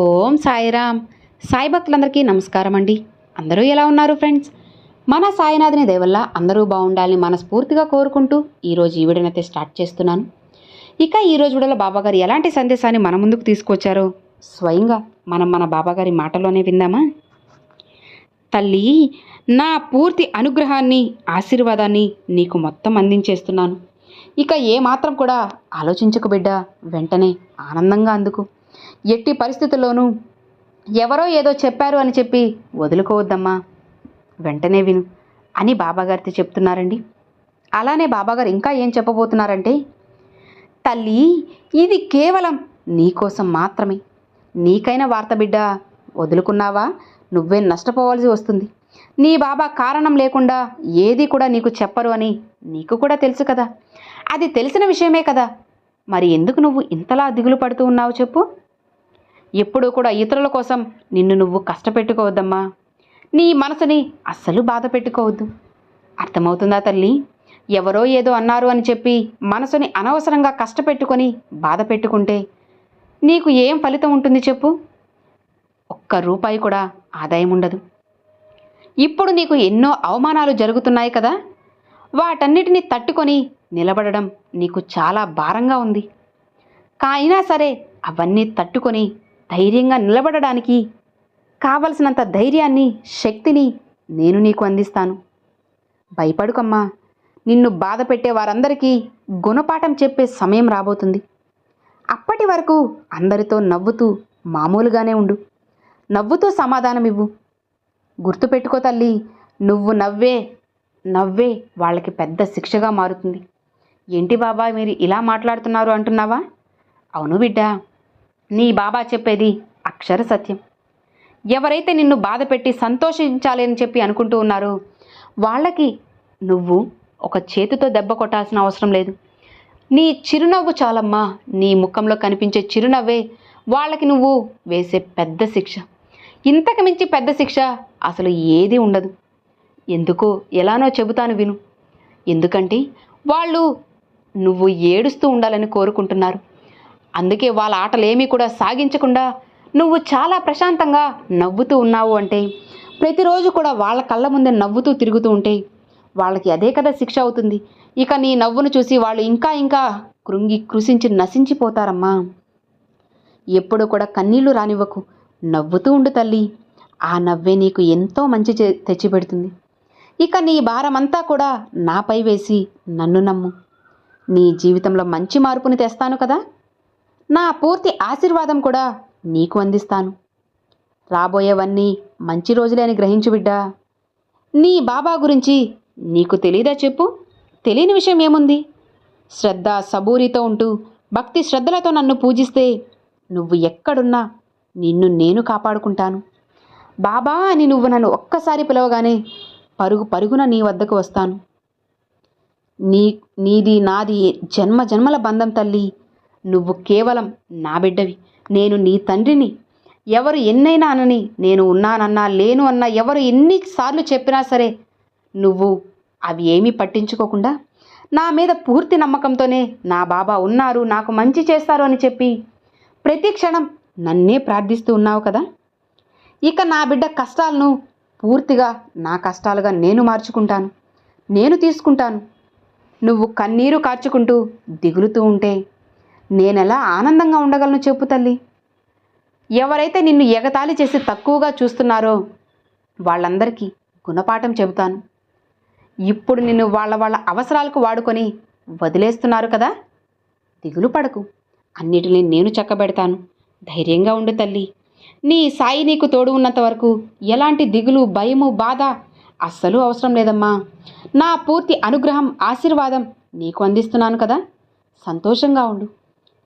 ఓం సాయిరామ్. సాయి భక్తులందరికీ నమస్కారం అండి. అందరూ ఎలా ఉన్నారు ఫ్రెండ్స్? మన సాయినాథుని దేవల్ల అందరూ బాగుండాలని మనస్ఫూర్తిగా కోరుకుంటూ ఈరోజు ఈ వీడియోనైతే స్టార్ట్ చేస్తున్నాను. ఇక ఈరోజు వీడియోలో బాబాగారు ఎలాంటి సందేశాన్ని మన ముందుకు తీసుకొచ్చారో స్వయంగా మనం మన బాబాగారి మాటలోనే విందామా? తల్లి నా పూర్తి అనుగ్రహాన్ని ఆశీర్వాదాన్ని నీకు మొత్తం అందించేస్తున్నాను. ఇక ఏమాత్రం కూడా ఆలోచించకు బిడ్డ వెంటనే ఆనందంగా అందుకు. ఎట్టి పరిస్థితుల్లోనూ ఎవరో ఏదో చెప్పారు అని చెప్పి వదులుకోవద్దమ్మా. వెంటనే విను. అని బాబాగారితో చెప్తున్నారండి. అలానే బాబాగారు ఇంకా ఏం చెప్పబోతున్నారంటే తల్లి ఇది కేవలం నీకోసం మాత్రమే. నీకైన వార్త బిడ్డ వదులుకున్నావా? నువ్వే నష్టపోవాల్సి వస్తుంది. నీ బాబా కారణం లేకుండా ఏది కూడా నీకు చెప్పరు అని నీకు కూడా తెలుసు కదా. అది తెలిసిన విషయమే కదా. మరి ఎందుకు నువ్వు ఇంతలా దిగులు పడుతూ ఉన్నావు చెప్పు. ఎప్పుడూ కూడా ఇతరుల కోసం నిన్ను నువ్వు కష్టపెట్టుకోవద్దమ్మా. నీ మనసుని అస్సలు బాధ పెట్టుకోవద్దు. అర్థమవుతుందా తల్లి? ఎవరో ఏదో అన్నారు అని చెప్పి మనసుని అనవసరంగా కష్టపెట్టుకొని బాధ పెట్టుకుంటే నీకు ఏం ఫలితం ఉంటుంది చెప్పు? ఒక్క రూపాయి కూడా ఆదాయం ఉండదు. ఇప్పుడు నీకు ఎన్నో అవమానాలు జరుగుతున్నాయి కదా? వాటన్నిటిని తట్టుకొని నిలబడడం నీకు చాలా భారంగా ఉంది. కాయినా సరే అవన్నీ తట్టుకొని ధైర్యంగా నిలబడడానికి కావలసినంత ధైర్యాన్ని శక్తిని నేను నీకు అందిస్తాను. భయపడుకమ్మా. నిన్ను బాధ పెట్టే వారందరికీ గుణపాఠం చెప్పే సమయం రాబోతుంది. అప్పటి వరకు అందరితో నవ్వుతూ మామూలుగానే ఉండు. నవ్వుతూ సమాధానం ఇవ్వు. గుర్తుపెట్టుకో తల్లి నువ్వు నవ్వే నవ్వే వాళ్ళకి పెద్ద శిక్షగా మారుతుంది. ఏంటి బాబా మీరు ఇలా మాట్లాడుతున్నారు అంటున్నావా? అవును బిడ్డా నీ బాబా చెప్పేది అక్షర సత్యం. ఎవరైతే నిన్ను బాధ పెట్టి సంతోషించాలి అని చెప్పి అనుకుంటూ ఉన్నారో వాళ్ళకి నువ్వు ఒక చేతితో దెబ్బ కొట్టాల్సిన అవసరం లేదు. నీ చిరునవ్వు చాలమ్మా. నీ ముఖంలో కనిపించే చిరునవ్వే వాళ్ళకి నువ్వు వేసే పెద్ద శిక్ష. ఇంతకు మించి పెద్ద శిక్ష అసలు ఏది ఉండదు. ఎందుకో ఎలానో చెబుతాను విను. ఎందుకంటే వాళ్ళు నువ్వు ఏడుస్తూ ఉండాలని కోరుకుంటున్నారు. అందుకే వాళ్ళ ఆటలేమీ కూడా సాగించకుండా నువ్వు చాలా ప్రశాంతంగా నవ్వుతూ ఉన్నావు అంటే ప్రతిరోజు కూడా వాళ్ళ కళ్ళ ముందే నవ్వుతూ తిరుగుతూ ఉంటే వాళ్ళకి అదే కదా శిక్ష అవుతుంది. ఇక నీ నవ్వును చూసి వాళ్ళు ఇంకా ఇంకా కృంగి కృషించి నశించిపోతారమ్మా. ఎప్పుడు కూడా కన్నీళ్ళు రానివ్వకు. నవ్వుతూ ఉండు తల్లి. ఆ నవ్వే నీకు ఎంతో మంచి తెచ్చిపెడుతుంది. ఇక నీ భారమంతా కూడా నాపై వేసి నన్ను నమ్ము. నీ జీవితంలో మంచి మార్పుని తెస్తాను కదా? నా పూర్తి ఆశీర్వాదం కూడా నీకు అందిస్తాను. రాబోయేవన్నీ మంచి రోజులే అని గ్రహించు బిడ్డా. నీ బాబా గురించి నీకు తెలీదా చెప్పు. తెలియని విషయం ఏముంది? శ్రద్ధ సబూరితో ఉంటూ భక్తి శ్రద్ధలతో నన్ను పూజిస్తే నువ్వు ఎక్కడున్నా నిన్ను నేను కాపాడుకుంటాను. బాబా అని నువ్వు నన్ను ఒక్కసారి పిలవగానే పరుగు పరుగున నీ వద్దకు వస్తాను. నీ నీది నాది జన్మ జన్మల బంధం తల్లి నువ్వు కేవలం నా బిడ్డవి నేను నీ తండ్రిని. ఎవరు ఎన్నైనా అనని నేను ఉన్నానన్నా లేను అన్నా ఎవరు ఎన్నిసార్లు చెప్పినా సరే నువ్వు అవి ఏమీ పట్టించుకోకుండా నా మీద పూర్తి నమ్మకంతోనే నా బాబా ఉన్నారు నాకు మంచి చేస్తారు అని చెప్పి ప్రతి క్షణం నన్నే ప్రార్థిస్తూ ఉన్నావు కదా. ఇక నా బిడ్డ కష్టాలను పూర్తిగా నా కష్టాలుగా నేను మార్చుకుంటాను నేను తీసుకుంటాను. నువ్వు కన్నీరు కార్చుకుంటూ దిగులుతూ ఉంటే నేనెలా ఆనందంగా ఉండగలను చెప్పు తల్లి. ఎవరైతే నిన్ను ఎగతాళి చేసి తక్కువగా చూస్తున్నారో వాళ్ళందరికీ గుణపాఠం చెబుతాను. ఇప్పుడు నిన్ను వాళ్ళ వాళ్ళ అవసరాలకు వాడుకొని వదిలేస్తున్నారు కదా? దిగులు పడకు. అన్నిటిని నేను చక్కబెడతాను. ధైర్యంగా ఉండు తల్లి. నీ సాయి నీకు తోడు ఉన్నంత వరకు ఎలాంటి దిగులు భయము బాధ అస్సలు అవసరం లేదమ్మా. నా పూర్తి అనుగ్రహం ఆశీర్వాదం నీకు అందిస్తున్నాను కదా? సంతోషంగా ఉండు.